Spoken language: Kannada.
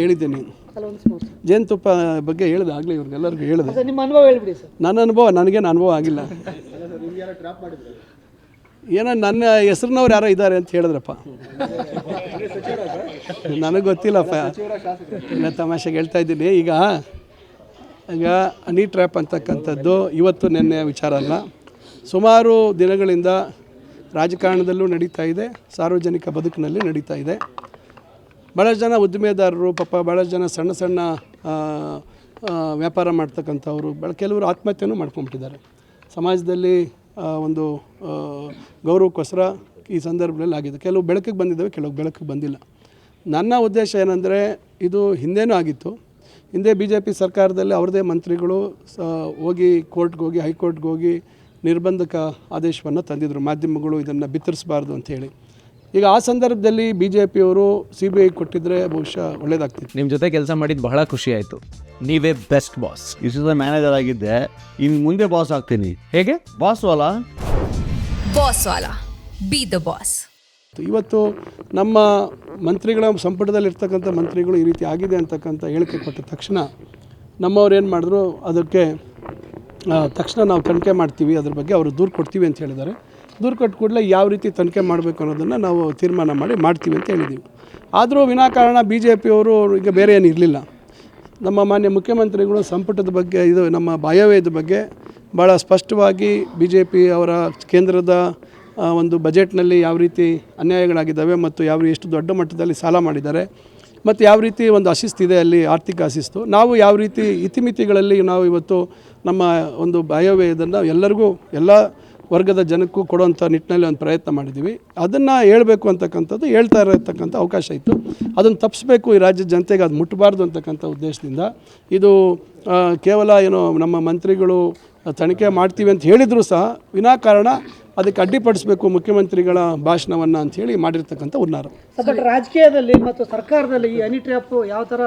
ಹೇಳಿದ್ದೀನಿ ನೀನು ಜೇನುತುಪ್ಪ ಬಗ್ಗೆ ಹೇಳಿದೆ ಆಗಲೇ ಇವ್ರಿಗೆಲ್ಲರಿಗೂ ಹೇಳಿದೆ. ನಿಮ್ಮ ಅನುಭವ ಹೇಳ್ಬಿಡಿ ಸರ್. ನನ್ನ ಅನುಭವ ನನಗೇನು ಅನುಭವ ಆಗಿಲ್ಲ. ಏನೋ ನನ್ನ ಹೆಸ್ರಿನವ್ರು ಯಾರೋ ಇದ್ದಾರೆ ಅಂತ ಹೇಳಿದ್ರಪ್ಪ. ನನಗೆ ಗೊತ್ತಿಲ್ಲಪ್ಪ. ಇಲ್ಲ ತಮಾಷೆಗೆ ಹೇಳ್ತಾ ಇದ್ದೀನಿ. ಈಗ ಈಗ ಅನಿ ಟ್ರ್ಯಾಪ್ ಅಂತಕ್ಕಂಥದ್ದು ಇವತ್ತು ನಿನ್ನೆ ವಿಚಾರ ಅಲ್ಲ. ಸುಮಾರು ದಿನಗಳಿಂದ ರಾಜಕಾರಣದಲ್ಲೂ ನಡೀತಾ ಇದೆ ಸಾರ್ವಜನಿಕ ಬದುಕಿನಲ್ಲಿ ನಡೀತಾ ಇದೆ. ಭಾಳಷ್ಟು ಜನ ಉದ್ದಿಮೆದಾರರು, ಪಾಪ ಭಾಳಷ್ಟು ಜನ ಸಣ್ಣ ಸಣ್ಣ ವ್ಯಾಪಾರ ಮಾಡ್ತಕ್ಕಂಥವ್ರು ಭಾಳ ಕೆಲವರು ಆತ್ಮಹತ್ಯೆನೂ ಮಾಡ್ಕೊಂಬಿಟ್ಟಿದ್ದಾರೆ ಸಮಾಜದಲ್ಲಿ ಒಂದು ಗೌರವಕ್ಕೋಸ್ಕರ ಈ ಸಂದರ್ಭದಲ್ಲಿ ಆಗಿದೆ. ಕೆಲವು ಬೆಳಕಿಗೆ ಬಂದಿದ್ದಾವೆ, ಕೆಲವು ಬೆಳಕಿಗೆ ಬಂದಿಲ್ಲ. ನನ್ನ ಉದ್ದೇಶ ಏನಂದರೆ, ಇದು ಹಿಂದೆನೂ ಆಗಿತ್ತು. ಹಿಂದೆ ಬಿ ಜೆ ಪಿ ಸರ್ಕಾರದಲ್ಲಿ ಅವ್ರದ್ದೇ ಮಂತ್ರಿಗಳು, ಸ, ಹೋಗಿ ಕೋರ್ಟ್ಗೆ ಹೋಗಿ, ಹೈಕೋರ್ಟ್ಗೆ ಹೋಗಿ ನಿರ್ಬಂಧಕ ಆದೇಶವನ್ನು ತಂದಿದ್ದರು ಮಾಧ್ಯಮಗಳು ಇದನ್ನು ಬಿತ್ತರಿಸಬಾರ್ದು ಅಂತೇಳಿ ಈಗ ಆ ಸಂದರ್ಭದಲ್ಲಿ ಬಿ ಜೆ ಪಿಯವರು ಸಿ ಬಿ ಐ ಕೊಟ್ಟಿದ್ರೆ ಬಹುಶಃ ಒಳ್ಳೇದಾಗ್ತಿತ್ತು. ನಿಮ್ಮ ಜೊತೆ ಕೆಲಸ ಮಾಡಿದ್ದು ಬಹಳ ಖುಷಿ ಆಯಿತು. ನೀವೇ best boss is is the manager ಆಗಿದ್ದೆ. ಇನ್ನು ಮುಂದೆ ಬಾಸ್ ಆಗ್ತೀನಿ. ಹೇಗೆ? ಬಾಸ್ ವಾಲ? ಬಾಸ್ ವಾಲ. ಬಿ ದ ಬಾಸ್ ಇವತ್ತು ನಮ್ಮ ಮಂತ್ರಿಗಳ ಸಂಪುಟದಲ್ಲಿರ್ತಕ್ಕಂಥ ಮಂತ್ರಿಗಳು ಈ ರೀತಿ ಆಗಿದೆ ಅಂತಕ್ಕಂಥ ಹೇಳಿಕೆ ಕೊಟ್ಟ ತಕ್ಷಣ ನಮ್ಮವ್ರು ಏನು ಮಾಡಿದ್ರು ಅದಕ್ಕೆ ಆ, ತಕ್ಷಣ ನಾವು ತನಿಖೆ ಮಾಡ್ತೀವಿ ಅದ್ರ ಬಗ್ಗೆ ಅವರು ದೂರು ಕೊಡ್ತೀವಿ ಅಂತ ಹೇಳಿದ್ದಾರೆ. ದೂರು ಕೊಟ್ಟ ಕೂಡಲೇ ಯಾವ ರೀತಿ ತನಿಖೆ ಮಾಡಬೇಕು ಅನ್ನೋದನ್ನು ನಾವು ತೀರ್ಮಾನ ಮಾಡಿ ಮಾಡ್ತೀವಿ ಅಂತ ಹೇಳಿದ್ದೀವಿ ಆದರೂ ವಿನಾಕಾರಣ ಬಿ ಜೆ ಪಿಯವರು ಈಗ ಬೇರೆ ಏನು ಇರಲಿಲ್ಲ. ನಮ್ಮ ಮಾನ್ಯ ಮುಖ್ಯಮಂತ್ರಿಗಳು ಸಂಪುಟದ ಬಗ್ಗೆ, ಇದು ನಮ್ಮ ಬಾಯವ್ಯದ ಬಗ್ಗೆ ಭಾಳ ಸ್ಪಷ್ಟವಾಗಿ ಬಿ ಜೆ ಪಿ ಅವರ ಕೇಂದ್ರದ ಒಂದು ಬಜೆಟ್ನಲ್ಲಿ ಯಾವ ರೀತಿ ಅನ್ಯಾಯಗಳಾಗಿದ್ದಾವೆ ಮತ್ತು ಯಾವ ಎಷ್ಟು ದೊಡ್ಡ ಮಟ್ಟದಲ್ಲಿ ಸಾಲ ಮಾಡಿದ್ದಾರೆ ಮತ್ತು ಯಾವ ರೀತಿ ಒಂದು ಅಶಿಸ್ತಿದೆ ಅಲ್ಲಿ ಆರ್ಥಿಕ ಅಶಿಸ್ತು. ನಾವು ಯಾವ ರೀತಿ ಇತಿಮಿತಿಗಳಲ್ಲಿ ನಾವು ಇವತ್ತು ನಮ್ಮ ಒಂದು ಬಾಯವ್ಯದನ್ನು ಎಲ್ಲರಿಗೂ, ಎಲ್ಲ ವರ್ಗದ ಜನಕ್ಕೂ ಕೊಡುವಂಥ ನಿಟ್ಟಿನಲ್ಲಿ ಒಂದು ಪ್ರಯತ್ನ ಮಾಡಿದ್ದೀವಿ. ಅದನ್ನು ಹೇಳಬೇಕು ಅಂತಕ್ಕಂಥದ್ದು ಹೇಳ್ತಾ ಇರತಕ್ಕಂಥ ಅವಕಾಶ ಇತ್ತು. ಅದನ್ನು ತಪ್ಪಿಸಬೇಕು ಈ ರಾಜ್ಯದ ಜನತೆಗೆ ಅದು ಮುಟ್ಟಬಾರ್ದು ಅಂತಕ್ಕಂಥ ಉದ್ದೇಶದಿಂದ ಇದು ಕೇವಲ ಏನು ನಮ್ಮ ಮಂತ್ರಿಗಳು ತನಿಖೆ ಮಾಡ್ತೀವಿ ಅಂತ ಹೇಳಿದರೂ ಸಹ ವಿನಾಕಾರಣ ಅದಕ್ಕೆ ಅಡ್ಡಿಪಡಿಸಬೇಕು ಮುಖ್ಯಮಂತ್ರಿಗಳ ಭಾಷಣವನ್ನು ಅಂಥೇಳಿ ಮಾಡಿರ್ತಕ್ಕಂಥ ಉನ್ನಾರ ರಾಜಕೀಯದಲ್ಲಿ ಮತ್ತು ಸರ್ಕಾರದಲ್ಲಿ ಈ ಹನಿ ಯಾವ ಥರ